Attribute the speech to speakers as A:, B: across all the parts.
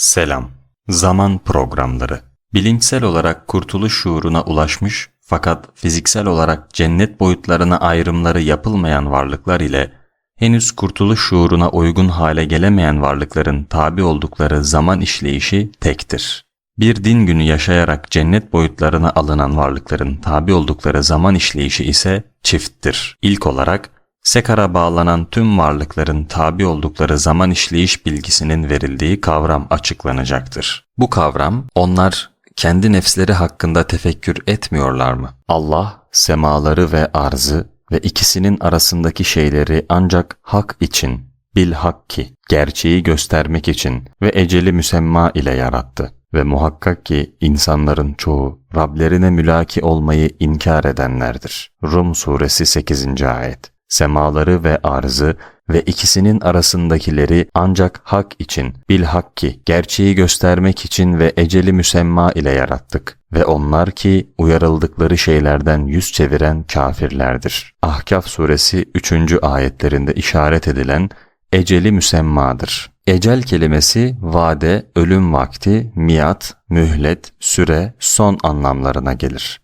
A: Selam. Zaman programları. Bilinçsel olarak kurtuluş şuuruna ulaşmış fakat fiziksel olarak cennet boyutlarına ayrımları yapılmayan varlıklar ile henüz kurtuluş şuuruna uygun hale gelemeyen varlıkların tabi oldukları zaman işleyişi tektir. Bir din günü yaşayarak cennet boyutlarına alınan varlıkların tabi oldukları zaman işleyişi ise çifttir. İlk olarak Sekar'a bağlanan tüm varlıkların tabi oldukları zaman işleyiş bilgisinin verildiği kavram açıklanacaktır. Bu kavram, onlar kendi nefsleri hakkında tefekkür etmiyorlar mı? Allah, semaları ve arzı ve ikisinin arasındaki şeyleri ancak hak için, bil hakki, gerçeği göstermek için ve eceli müsemma ile yarattı. Ve muhakkak ki insanların çoğu Rablerine mülaki olmayı inkar edenlerdir. Rum Suresi 8. Ayet semaları ve arzı ve ikisinin arasındakileri ancak hak için, bilhakki, gerçeği göstermek için ve eceli müsemma ile yarattık. Ve onlar ki uyarıldıkları şeylerden yüz çeviren kafirlerdir. Ahkaf suresi 3. ayetlerinde işaret edilen eceli müsemmadır. Ecel kelimesi vade, ölüm vakti, miat, mühlet, süre, son anlamlarına gelir.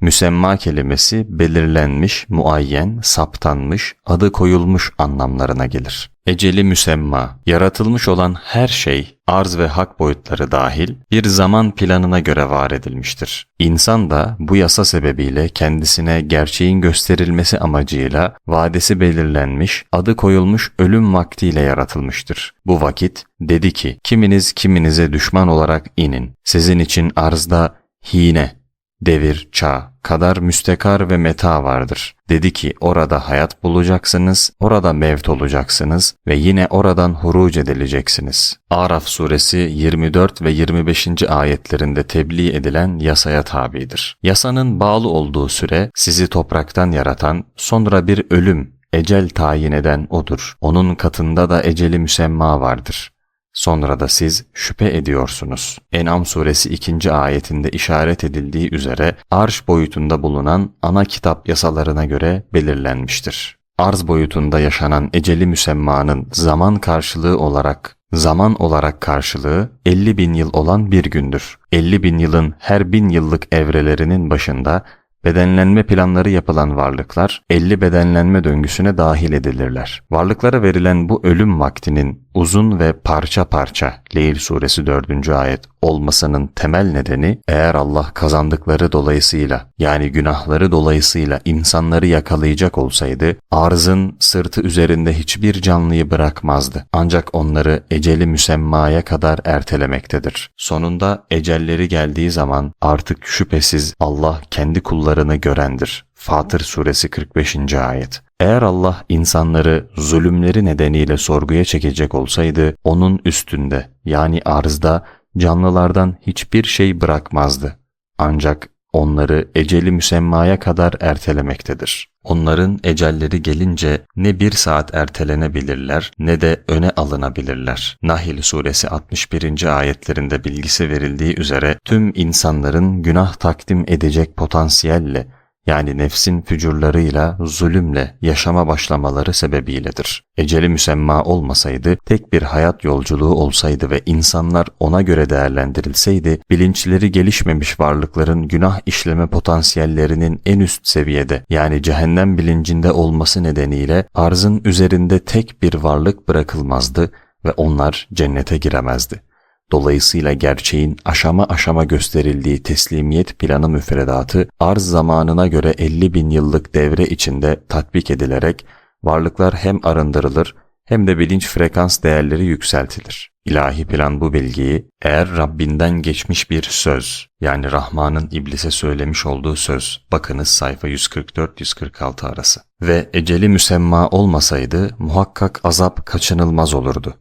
A: Müsemma kelimesi belirlenmiş, muayyen, saptanmış, adı koyulmuş anlamlarına gelir. Eceli müsemma, yaratılmış olan her şey, arz ve hak boyutları dahil bir zaman planına göre var edilmiştir. İnsan da bu yasa sebebiyle kendisine gerçeğin gösterilmesi amacıyla vadesi belirlenmiş, adı koyulmuş ölüm vaktiyle yaratılmıştır. Bu vakit dedi ki, kiminiz kiminize düşman olarak inin, sizin için arzda hine, devir, çağ kadar müstekar ve meta vardır. Dedi ki orada hayat bulacaksınız, orada mevt olacaksınız ve yine oradan huruc edileceksiniz. Araf suresi 24 ve 25. ayetlerinde tebliğ edilen yasaya tabidir. Yasanın bağlı olduğu süre sizi topraktan yaratan, sonra bir ölüm, ecel tayin eden odur. Onun katında da eceli müsemma vardır. Sonra da siz şüphe ediyorsunuz. En'am suresi 2. ayetinde işaret edildiği üzere arş boyutunda bulunan ana kitap yasalarına göre belirlenmiştir. Arz boyutunda yaşanan eceli müsemmanın zaman karşılığı olarak Zaman olarak karşılığı 50 bin yıl olan bir gündür. 50 bin yılın her bin yıllık evrelerinin başında Bedenlenme planları yapılan varlıklar 50 bedenlenme döngüsüne dahil edilirler. Varlıklara verilen bu ölüm vaktinin uzun ve parça parça Leyl suresi 4. ayet olmasının temel nedeni eğer Allah kazandıkları dolayısıyla yani günahları dolayısıyla insanları yakalayacak olsaydı arzın sırtı üzerinde hiçbir canlıyı bırakmazdı. Ancak onları eceli müsemmaya kadar ertelemektedir. Sonunda ecelleri geldiği zaman artık şüphesiz Allah kendi kullarını görendir. Fatır suresi 45. ayet. Eğer Allah insanları zulümleri nedeniyle sorguya çekecek olsaydı onun üstünde yani arzda canlılardan hiçbir şey bırakmazdı. Ancak onları eceli müsemmaya kadar ertelemektedir. Onların ecelleri gelince ne bir saat ertelenebilirler ne de öne alınabilirler. Nahil suresi 61. ayetlerinde bilgisi verildiği üzere tüm insanların günah takdim edecek potansiyelle yani nefsin fücurlarıyla, zulümle yaşama başlamaları sebebiyledir. Eceli müsemma olmasaydı, tek bir hayat yolculuğu olsaydı ve insanlar ona göre değerlendirilseydi, bilinçleri gelişmemiş varlıkların günah işleme potansiyellerinin en üst seviyede yani cehennem bilincinde olması nedeniyle arzın üzerinde tek bir varlık bırakılmazdı ve onlar cennete giremezdi. Dolayısıyla gerçeğin aşama aşama gösterildiği teslimiyet planı müfredatı arz zamanına göre 50 bin yıllık devre içinde tatbik edilerek varlıklar hem arındırılır hem de bilinç frekans değerleri yükseltilir. İlahi plan bu bilgiyi eğer Rabbinden geçmiş bir söz yani Rahman'ın iblise söylemiş olduğu söz bakınız sayfa 144-146 arası ve eceli müsemma olmasaydı muhakkak azap kaçınılmaz olurdu.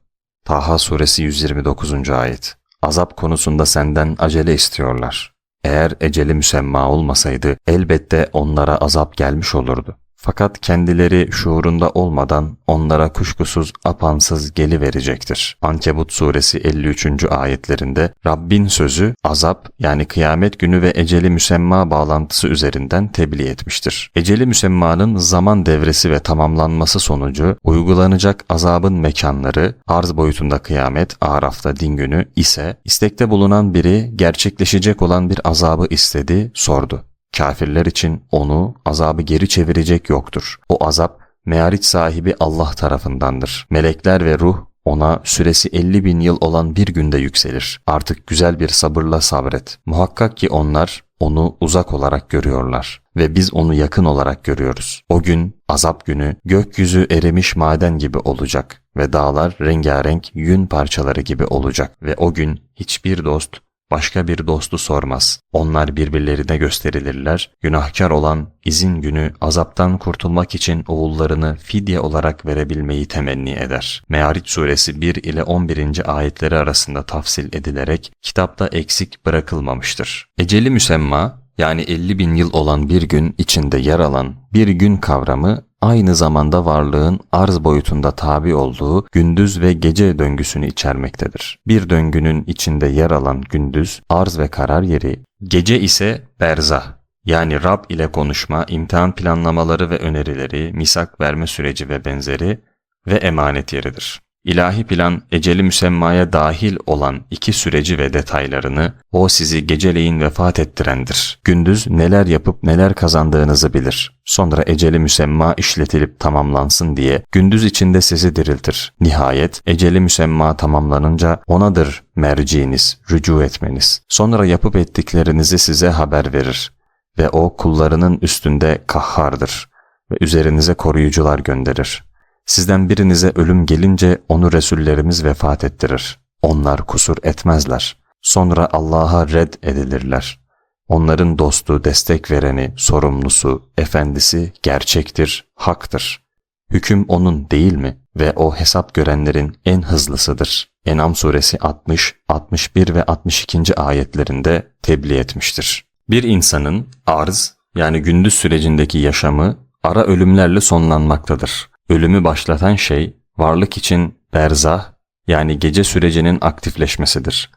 A: Taha suresi 129. ayet. Azap konusunda senden acele istiyorlar. Eğer eceli müsemma olmasaydı elbette onlara azap gelmiş olurdu. Fakat kendileri şuurunda olmadan onlara kuşkusuz apansız geli verecektir. Ankebut suresi 53. ayetlerinde Rabbin sözü azap yani kıyamet günü ve eceli müsemma bağlantısı üzerinden tebliğ etmiştir. Eceli müsemmanın zaman devresi ve tamamlanması sonucu uygulanacak azabın mekanları arz boyutunda kıyamet, arafta din günü ise istekte bulunan biri gerçekleşecek olan bir azabı istedi, sordu. Kafirler için onu, azabı geri çevirecek yoktur. O azap, meariç sahibi Allah tarafındandır. Melekler ve ruh ona süresi 50 bin yıl olan bir günde yükselir. Artık güzel bir sabırla sabret. Muhakkak ki onlar onu uzak olarak görüyorlar ve biz onu yakın olarak görüyoruz. O gün, azap günü, gökyüzü erimiş maden gibi olacak ve dağlar rengarenk yün parçaları gibi olacak ve o gün hiçbir dost başka bir dostu sormaz. Onlar birbirlerine gösterilirler. Günahkar olan izin günü azaptan kurtulmak için oğullarını fidye olarak verebilmeyi temenni eder. Meariç suresi 1 ile 11. ayetleri arasında tafsil edilerek kitapta eksik bırakılmamıştır. Eceli müsemma yani 50 bin yıl olan bir gün içinde yer alan bir gün kavramı aynı zamanda varlığın arz boyutunda tabi olduğu gündüz ve gece döngüsünü içermektedir. Bir döngünün içinde yer alan gündüz, arz ve karar yeri, gece ise berzah yani Rab ile konuşma, imtihan planlamaları ve önerileri, misak verme süreci ve benzeri ve emanet yeridir. İlahi plan eceli müsemmaya dahil olan iki süreci ve detaylarını o sizi geceleyin vefat ettirendir. Gündüz neler yapıp neler kazandığınızı bilir. Sonra eceli müsemma işletilip tamamlansın diye gündüz içinde sizi diriltir. Nihayet eceli müsemma tamamlanınca onadır merciiniz, rücu etmeniz. Sonra yapıp ettiklerinizi size haber verir. Ve o kullarının üstünde kahhardır ve üzerinize koruyucular gönderir. Sizden birinize ölüm gelince onu Resullerimiz vefat ettirir. Onlar kusur etmezler. Sonra Allah'a red edilirler. Onların dostu, destek vereni, sorumlusu, efendisi gerçektir, haktır. Hüküm onun değil mi? Ve o hesap görenlerin en hızlısıdır. Enam suresi 60, 61 ve 62. ayetlerinde tebliğ etmiştir. Bir insanın arz yani gündüz sürecindeki yaşamı ara ölümlerle sonlanmaktadır. Ölümü başlatan şey varlık için berzah yani gece sürecinin aktifleşmesidir.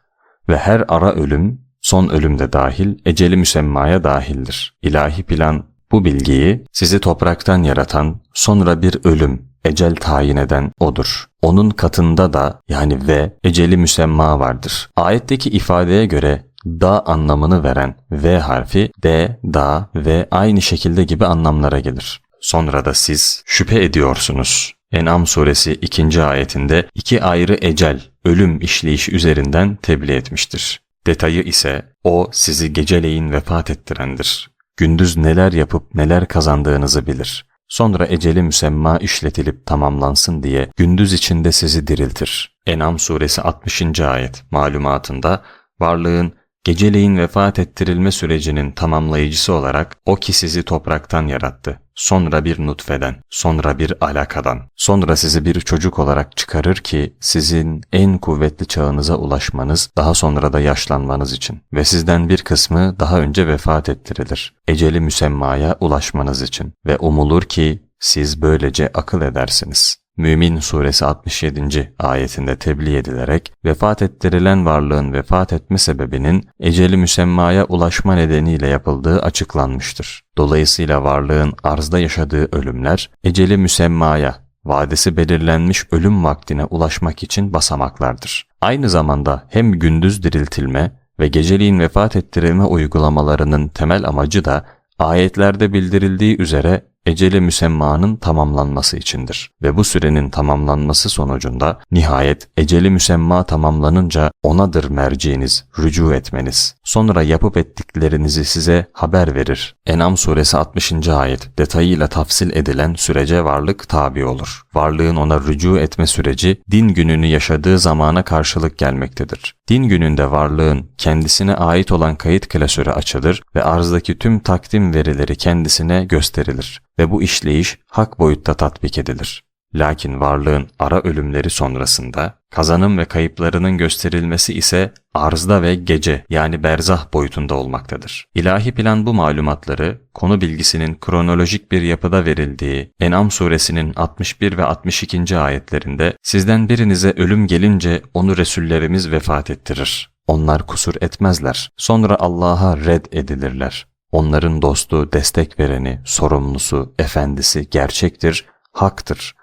A: Ve her ara ölüm, son ölüm de dahil, eceli müsemmaya dahildir. İlahi plan bu bilgiyi sizi topraktan yaratan, sonra bir ölüm, ecel tayin eden odur. Onun katında da yani ve eceli müsemma vardır. Ayetteki ifadeye göre da anlamını veren V harfi de, da ve aynı şekilde gibi anlamlara gelir. Sonra da siz şüphe ediyorsunuz. En'am suresi 2. ayetinde iki ayrı ecel, ölüm işleyişi üzerinden tebliğ etmiştir. Detayı ise o sizi geceleyin vefat ettirendir. Gündüz neler yapıp neler kazandığınızı bilir. Sonra eceli müsemma işletilip tamamlansın diye gündüz içinde sizi diriltir. En'am suresi 60. ayet malumatında varlığın Geceleyin vefat ettirilme sürecinin tamamlayıcısı olarak o ki sizi topraktan yarattı. Sonra bir nutfeden, sonra bir alakadan, sonra sizi bir çocuk olarak çıkarır ki sizin en kuvvetli çağınıza ulaşmanız, daha sonra da yaşlanmanız için ve sizden bir kısmı daha önce vefat ettirilir. Eceli müsemmaya ulaşmanız için ve umulur ki siz böylece akıl edersiniz. Mümin suresi 67. ayetinde tebliğ edilerek vefat ettirilen varlığın vefat etme sebebinin eceli müsemmaya ulaşma nedeniyle yapıldığı açıklanmıştır. Dolayısıyla varlığın arzda yaşadığı ölümler eceli müsemmaya, vadesi belirlenmiş ölüm vaktine ulaşmak için basamaklardır. Aynı zamanda hem gündüz diriltilme ve geceliğin vefat ettirilme uygulamalarının temel amacı da ayetlerde bildirildiği üzere eceli müsemmanın tamamlanması içindir. Ve bu sürenin tamamlanması sonucunda nihayet eceli müsemma tamamlanınca onadır merciğiniz, rücu etmeniz. Sonra yapıp ettiklerinizi size haber verir. Enam suresi 60. ayet detayıyla tafsil edilen sürece varlık tabi olur. Varlığın ona rücu etme süreci din gününü yaşadığı zamana karşılık gelmektedir. Din gününde varlığın kendisine ait olan kayıt klasörü açılır ve arzdaki tüm takdim verileri kendisine gösterilir ve bu işleyiş hak boyutta tatbik edilir. Lakin varlığın ara ölümleri sonrasında kazanım ve kayıplarının gösterilmesi ise arzda ve gece yani berzah boyutunda olmaktadır. İlahi plan bu malumatları konu bilgisinin kronolojik bir yapıda verildiği En'am suresinin 61 ve 62. ayetlerinde sizden birinize ölüm gelince onu Resullerimiz vefat ettirir. Onlar kusur etmezler. Sonra Allah'a red edilirler. Onların dostu, destek vereni, sorumlusu, efendisi gerçektir, haktır.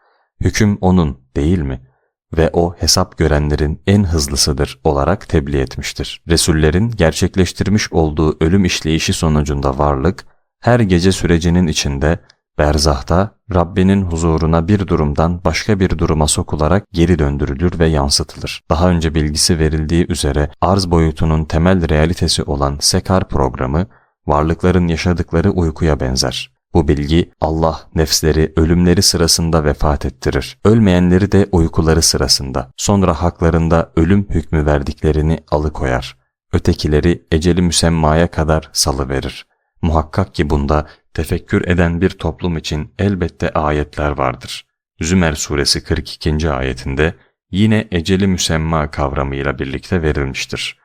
A: Hüküm onun değil mi? Ve o hesap görenlerin en hızlısıdır olarak tebliğ etmiştir. Resullerin gerçekleştirmiş olduğu ölüm işleyişi sonucunda varlık, her gece sürecinin içinde berzahta Rabbinin huzuruna bir durumdan başka bir duruma sokularak geri döndürülür ve yansıtılır. Daha önce bilgisi verildiği üzere arz boyutunun temel realitesi olan Sekar programı, varlıkların yaşadıkları uykuya benzer. Bu bilgi Allah nefsleri ölümleri sırasında vefat ettirir. Ölmeyenleri de uykuları sırasında. Sonra haklarında ölüm hükmü verdiklerini alıkoyar. Ötekileri eceli müsemmaya kadar salıverir. Muhakkak ki bunda tefekkür eden bir toplum için elbette ayetler vardır. Zümer suresi 42. ayetinde yine eceli müsemma kavramıyla birlikte verilmiştir.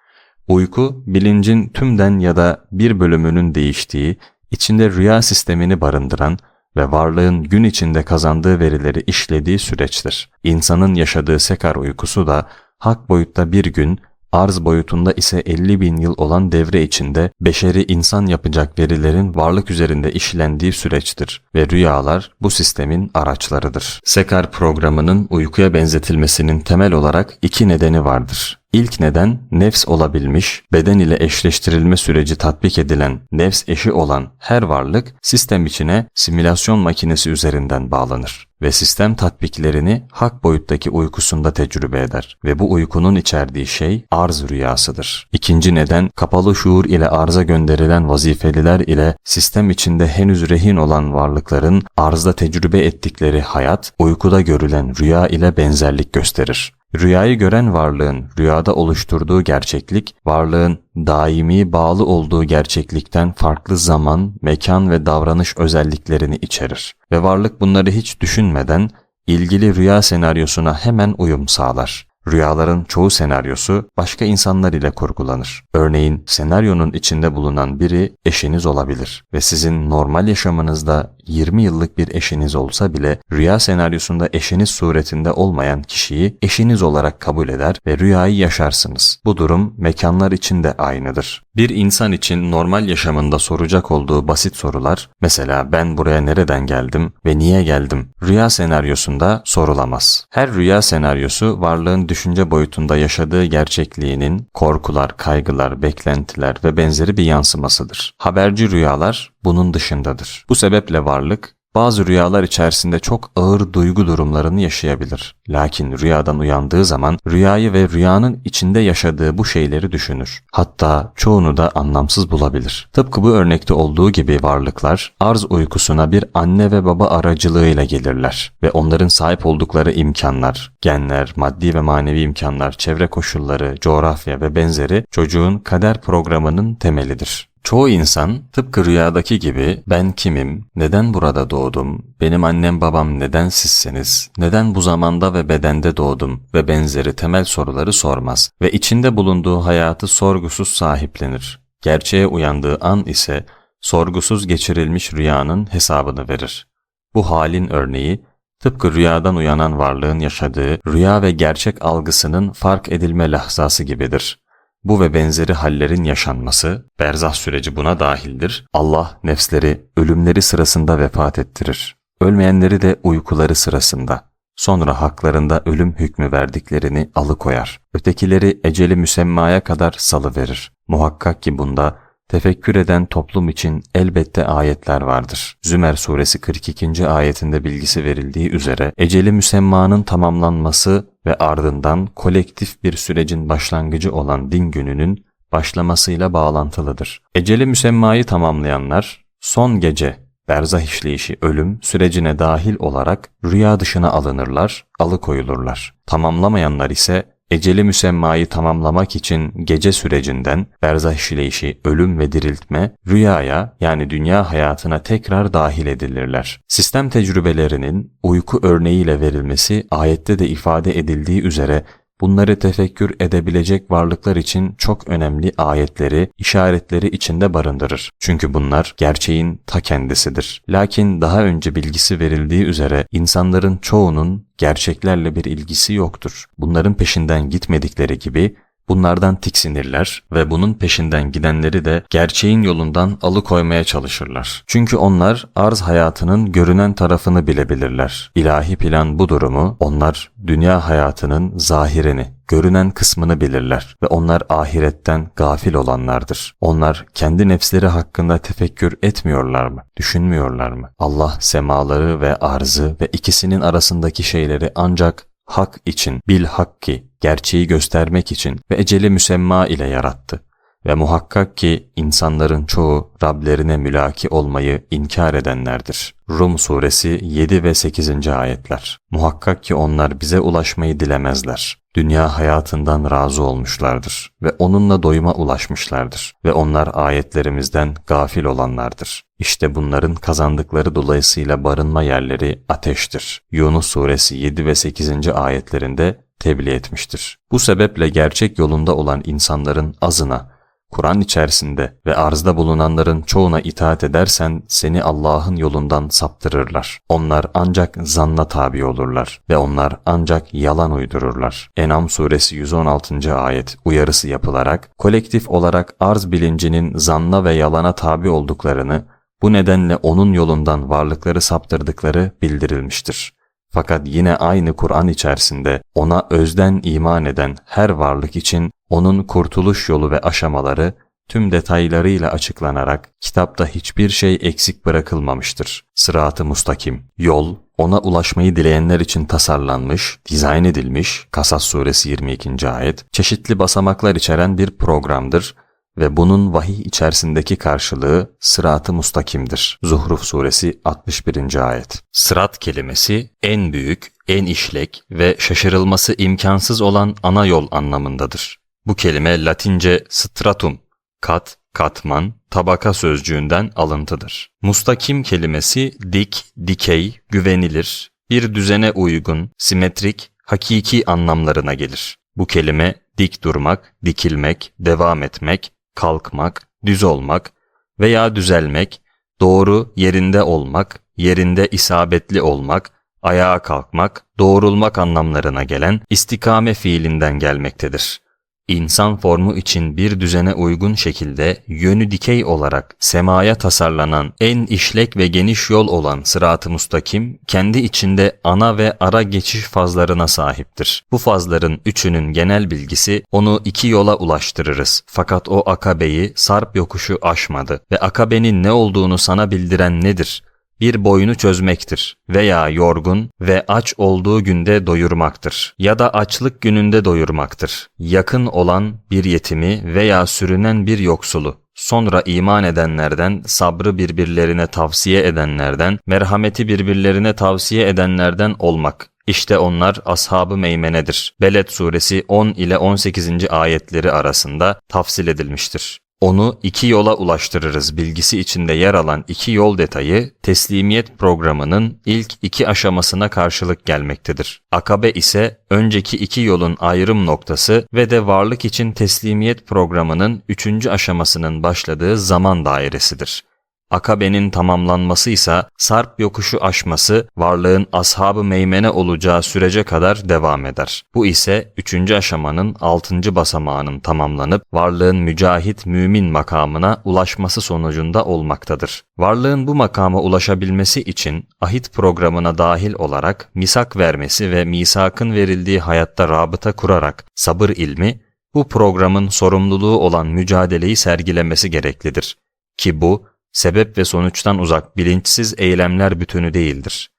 A: Uyku, bilincin tümden ya da bir bölümünün değiştiği, içinde rüya sistemini barındıran ve varlığın gün içinde kazandığı verileri işlediği süreçtir. İnsanın yaşadığı sekar uykusu da hak boyutta bir gün, arz boyutunda ise 50 bin yıl olan devre içinde beşeri insan yapacak verilerin varlık üzerinde işlendiği süreçtir ve rüyalar bu sistemin araçlarıdır. Sekar programının uykuya benzetilmesinin temel olarak iki nedeni vardır. İlk neden nefs olabilmiş, beden ile eşleştirilme süreci tatbik edilen nefs eşi olan her varlık sistem içine simülasyon makinesi üzerinden bağlanır ve sistem tatbiklerini hak boyuttaki uykusunda tecrübe eder ve bu uykunun içerdiği şey arz rüyasıdır. İkinci neden kapalı şuur ile arza gönderilen vazifeliler ile sistem içinde henüz rehin olan varlıkların arzda tecrübe ettikleri hayat uykuda görülen rüya ile benzerlik gösterir. Rüyayı gören varlığın rüyada oluşturduğu gerçeklik, varlığın daimi bağlı olduğu gerçeklikten farklı zaman, mekan ve davranış özelliklerini içerir ve varlık bunları hiç düşünmeden ilgili rüya senaryosuna hemen uyum sağlar. Rüyaların çoğu senaryosu başka insanlar ile kurgulanır. Örneğin senaryonun içinde bulunan biri eşiniz olabilir ve sizin normal yaşamınızda 20 yıllık bir eşiniz olsa bile rüya senaryosunda eşiniz suretinde olmayan kişiyi eşiniz olarak kabul eder ve rüyayı yaşarsınız. Bu durum mekanlar için de aynıdır. Bir insan için normal yaşamında soracak olduğu basit sorular, mesela ben buraya nereden geldim ve niye geldim? Rüya senaryosunda sorulamaz. Her rüya senaryosu varlığın düşünce boyutunda yaşadığı gerçekliğinin korkular, kaygılar, beklentiler ve benzeri bir yansımasıdır. Haberci rüyalar bunun dışındadır. Bu sebeple varlık bazı rüyalar içerisinde çok ağır duygu durumlarını yaşayabilir. Lakin rüyadan uyandığı zaman rüyayı ve rüyanın içinde yaşadığı bu şeyleri düşünür. Hatta çoğunu da anlamsız bulabilir. Tıpkı bu örnekte olduğu gibi varlıklar arz uykusuna bir anne ve baba aracılığıyla gelirler ve onların sahip oldukları imkanlar, genler, maddi ve manevi imkanlar, çevre koşulları, coğrafya ve benzeri çocuğun kader programının temelidir. Çoğu insan tıpkı rüyadaki gibi ben kimim, neden burada doğdum, benim annem babam neden sizsiniz, neden bu zamanda ve bedende doğdum ve benzeri temel soruları sormaz ve içinde bulunduğu hayatı sorgusuz sahiplenir. Gerçeğe uyandığı an ise sorgusuz geçirilmiş rüyanın hesabını verir. Bu halin örneği tıpkı rüyadan uyanan varlığın yaşadığı rüya ve gerçek algısının fark edilme lahzası gibidir. Bu ve benzeri hallerin yaşanması, berzah süreci buna dahildir. Allah nefsleri ölümleri sırasında vefat ettirir. Ölmeyenleri de uykuları sırasında. Sonra haklarında ölüm hükmü verdiklerini alıkoyar. Ötekileri eceli müsemmaya kadar salıverir. Muhakkak ki bunda tefekkür eden toplum için elbette ayetler vardır. Zümer suresi 42. ayetinde bilgisi verildiği üzere eceli müsemmanın tamamlanması ve ardından kolektif bir sürecin başlangıcı olan din gününün başlamasıyla bağlantılıdır. Eceli müsemmayı tamamlayanlar son gece berzah işleyişi ölüm sürecine dahil olarak rüya dışına alınırlar, alıkoyulurlar. Tamamlamayanlar ise eceli müsemmayı tamamlamak için gece sürecinden berzah işleyişi, ölüm ve diriltme, rüyaya yani dünya hayatına tekrar dahil edilirler. Sistem tecrübelerinin uyku örneğiyle verilmesi ayette de ifade edildiği üzere bunları tefekkür edebilecek varlıklar için çok önemli ayetleri, işaretleri içinde barındırır. Çünkü bunlar gerçeğin ta kendisidir. Lakin daha önce bilgisi verildiği üzere insanların çoğunun gerçeklerle bir ilgisi yoktur. Bunların peşinden gitmedikleri gibi Bunlardan tiksinirler ve bunun peşinden gidenleri de gerçeğin yolundan alıkoymaya çalışırlar. Çünkü onlar arz hayatının görünen tarafını bilebilirler. İlahi plan bu durumu onlar dünya hayatının zahirini, görünen kısmını bilirler ve onlar ahiretten gafil olanlardır. Onlar kendi nefsleri hakkında tefekkür etmiyorlar mı? Düşünmüyorlar mı? Allah semaları ve arzı ve ikisinin arasındaki şeyleri ancak hak için, bil hakki, gerçeği göstermek için ve eceli müsemma ile yarattı. Ve muhakkak ki insanların çoğu Rablerine mülaki olmayı inkar edenlerdir. Rum suresi 7 ve 8. ayetler. Muhakkak ki onlar bize ulaşmayı dilemezler. Dünya hayatından razı olmuşlardır ve onunla doyuma ulaşmışlardır ve onlar ayetlerimizden gafil olanlardır. İşte bunların kazandıkları dolayısıyla barınma yerleri ateştir. Yunus suresi 7 ve 8. ayetlerinde tebliğ etmiştir. Bu sebeple gerçek yolunda olan insanların azına, Kur'an içerisinde ve arzda bulunanların çoğuna itaat edersen seni Allah'ın yolundan saptırırlar. Onlar ancak zanna tabi olurlar ve onlar ancak yalan uydururlar. Enam suresi 116. ayet uyarısı yapılarak kolektif olarak arz bilincinin zanna ve yalana tabi olduklarını bu nedenle onun yolundan varlıkları saptırdıkları bildirilmiştir. Fakat yine aynı Kur'an içerisinde ona özden iman eden her varlık için onun kurtuluş yolu ve aşamaları tüm detaylarıyla açıklanarak kitapta hiçbir şey eksik bırakılmamıştır. Sırat-ı mustakim, yol, ona ulaşmayı dileyenler için tasarlanmış, dizayn edilmiş, Kasas suresi 22. ayet, çeşitli basamaklar içeren bir programdır ve bunun vahiy içerisindeki karşılığı sırat-ı mustakimdir. Zuhruf suresi 61. ayet. Sırat kelimesi en büyük, en işlek ve şaşırılması imkansız olan ana yol anlamındadır. Bu kelime Latince stratum, kat, katman, tabaka sözcüğünden alıntıdır. Mustakim kelimesi dik, dikey, güvenilir, bir düzene uygun, simetrik, hakiki anlamlarına gelir. Bu kelime dik durmak, dikilmek, devam etmek, kalkmak, düz olmak veya düzelmek, doğru yerinde olmak, yerinde isabetli olmak, ayağa kalkmak, doğrulmak anlamlarına gelen istikame fiilinden gelmektedir. İnsan formu için bir düzene uygun şekilde yönü dikey olarak semaya tasarlanan en işlek ve geniş yol olan sırat-ı mustakim kendi içinde ana ve ara geçiş fazlarına sahiptir. Bu fazların üçünün genel bilgisi onu iki yola ulaştırırız. Fakat o akabeyi sarp yokuşu aşmadı ve akabenin ne olduğunu sana bildiren nedir? Bir boyunu çözmektir veya yorgun ve aç olduğu günde doyurmaktır ya da açlık gününde doyurmaktır. Yakın olan bir yetimi veya sürünen bir yoksulu Sonra iman edenlerden, sabrı birbirlerine tavsiye edenlerden, merhameti birbirlerine tavsiye edenlerden olmak. İşte onlar ashab-ı meymenedir. Beled suresi 10 ile 18. ayetleri arasında tafsil edilmiştir. Onu iki yola ulaştırırız bilgisi içinde yer alan iki yol detayı teslimiyet programının ilk iki aşamasına karşılık gelmektedir. Akabe ise önceki iki yolun ayrım noktası ve de varlık için teslimiyet programının üçüncü aşamasının başladığı zaman dairesidir. Akabe'nin tamamlanması ise Sarp yokuşu aşması varlığın ashabı meymene olacağı sürece kadar devam eder. Bu ise üçüncü aşamanın altıncı basamağının tamamlanıp varlığın mücahit mümin makamına ulaşması sonucunda olmaktadır. Varlığın bu makama ulaşabilmesi için ahit programına dahil olarak misak vermesi ve misakın verildiği hayatta rabıta kurarak sabır ilmi bu programın sorumluluğu olan mücadeleyi sergilemesi gereklidir. Ki bu sebep ve sonuçtan uzak bilinçsiz eylemler bütünü değildir.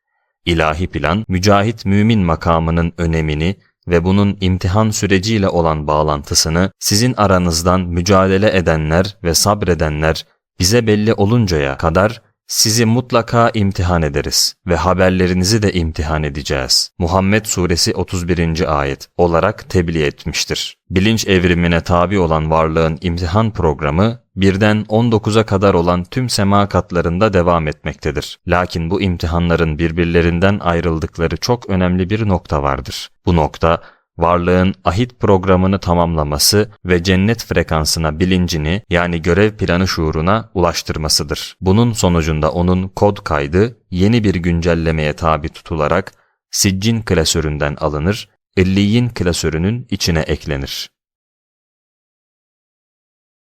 A: İlahi plan, mücahit mümin makamının önemini ve bunun imtihan süreciyle olan bağlantısını sizin aranızdan mücadele edenler ve sabredenler bize belli oluncaya kadar Sizi mutlaka imtihan ederiz ve haberlerinizi de imtihan edeceğiz. Muhammed Suresi 31. ayet olarak tebliğ etmiştir. Bilinç evrimine tabi olan varlığın imtihan programı birden 19'a kadar olan tüm sema katlarında devam etmektedir. Lakin bu imtihanların birbirlerinden ayrıldıkları çok önemli bir nokta vardır. Bu nokta varlığın ahit programını tamamlaması ve cennet frekansına bilincini yani görev planı şuuruna ulaştırmasıdır. Bunun sonucunda onun kod kaydı yeni bir güncellemeye tabi tutularak Siccin klasöründen alınır, Illiyin klasörünün içine eklenir.